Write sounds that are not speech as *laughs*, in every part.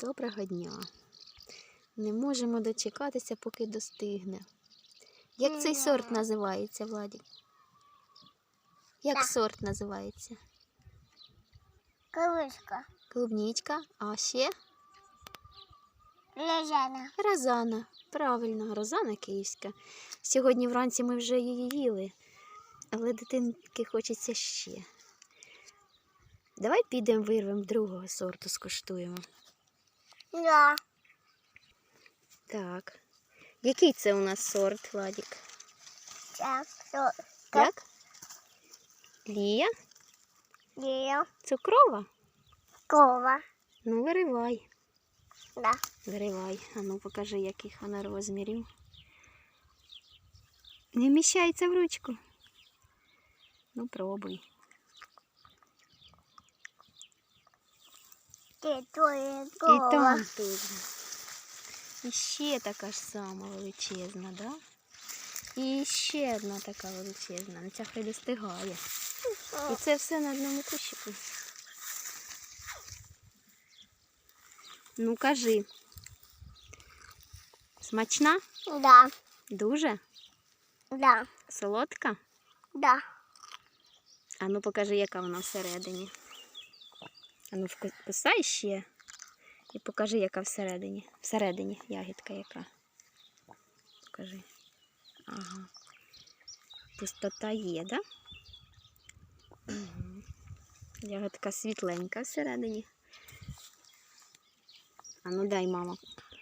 Доброго дня. Не можемо дочекатися, поки достигне. Як цей сорт називається, Владі? Як Так. сорт називається? Кружка. Клубнічка, а ще Лежана. розана. Правильно, розана київська. Сьогодні вранці ми вже її їли, але дитинки хочеться ще. Давай підемо вирвемо другого сорту, скуштуємо. Да. Так. Який це у нас сорт, Владік? Так. То. Як? Лія? Є. Цукрова? Кова. Ну, виривай. Да. Виривай. А ну покажи, яких вона розмірів. Не вміщається в ручку. Ну, пробуй. І там *laughs* тут. І ще така ж сама величезна, да? І ще одна така величезна. Ця хай достигає. І це все на одному кущику. Ну, кажи. Смачна? Да. Дуже? Да. Солодка? Да. А ну покажи, яка вона всередині. А ну вку- ще. І покажи, яка всередині. Всередині ягідка яка. Покажи. Ага. Пустота є, да? Угу. Ягодка світленька всередині. А ну дай мама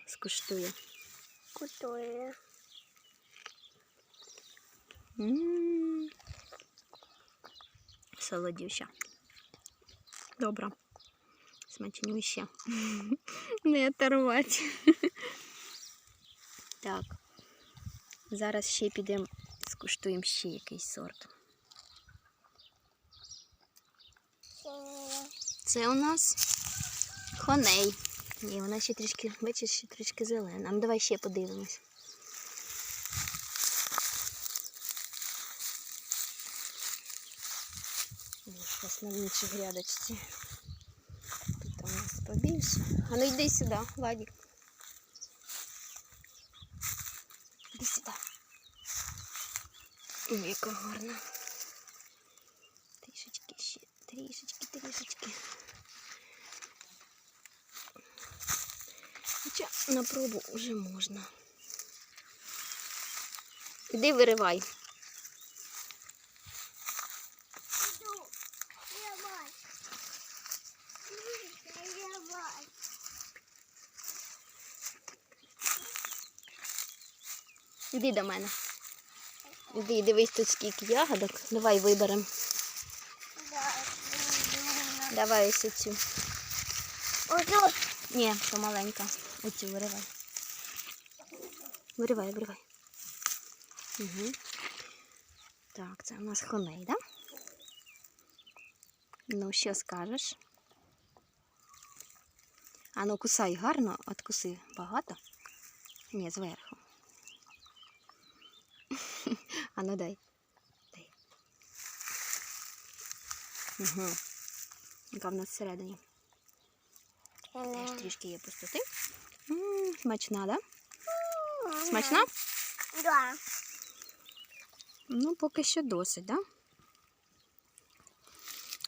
скуштує. Кутує. М. Солодюща. Добра. Смачнюща. Не *laughs* оторвати. *laughs* Так. Зараз ще підемо, скуштуємо ще якийсь сорт. Це у нас хоней. Ні, вона ще трішки, бачиш, ще трішки зелена. Ну, давай ще подивимось. На іншій грядочці. Тут у нас побільше. А ну йди сюди, Владик. Іди сюди. Ой, яка гарна. Трішечки ще. Трішечки, трішечки. Хоча на пробу вже можна. Іди виривай. Іди до мене. Іди, дивись тут скільки ягодок. Давай виберемо. Давай ось цю. Ні, що маленька. Оцю виривай. Виривай, виривай. Угу. Так, це у нас хоней, да? Ну, що скажеш? А ну кусай гарно, откуси багато. Ні, зверху. *laughs* А ну дай. Дай. Угу. Яка в нас всередині? Теж трішки є пустоти. М, Смачна, да? Смачна? Да. Ну, поки що досить, да?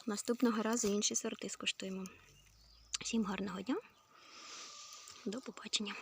Наступного разу інші сорти скуштуємо. Всім гарного дня. До побачення.